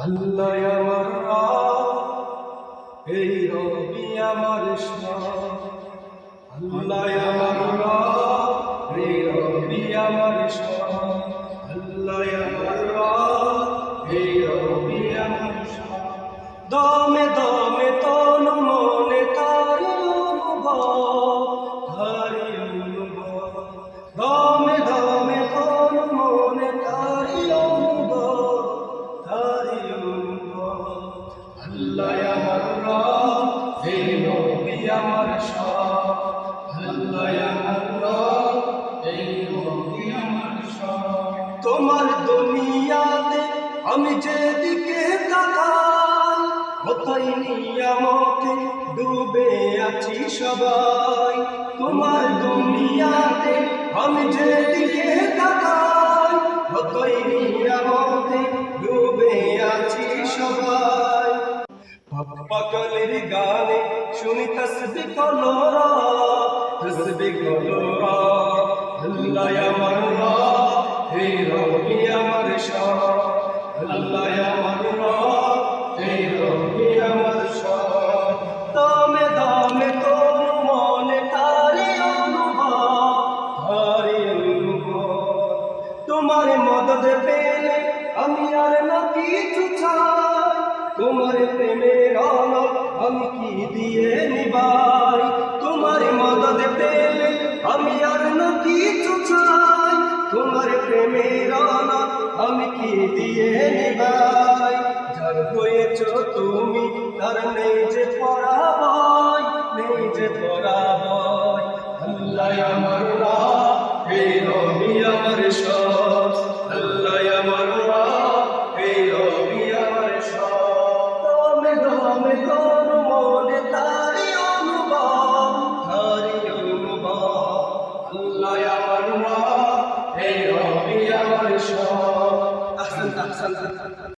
আল্লাহ আমার এই রবি আমার আল্লাহ আমার এই রবি আমার আল্লাহ আমার এই রবি আমার দমে দমে তন মনে তারি অনুভব এই তোমার দুনিয়াতে আমি যেদিকে তাকাই নিয়ামতে ডুবে আছি সবাই। তোমার দুনিয়াতে আমি যেদিকে তাকাই পাগলের গানে শুনি তসবি কলোরা তসবি কলোরা আল্লাহ আমার হে রবি আমার শাহ আল্লাহ আমার হে রবি আমার শাহ দমে দমে তোর মনে তারি অনুভব তারি অনুভব। তোমার মদদ পেলে আমি আর না কিছু চাই, তোমার কি দিয়ে নিবাই। তোমার মদদ পেলে আমি আর না কিছু চাই। তোমার প্রেমের অনল আমি কি দিয়ে নিবাই? যার হয়েছ তুমি, তার নেই যে নেই যে আল্লাহ আমার আমার সব। আল্লাহ আমার আমার সব। আমার সব।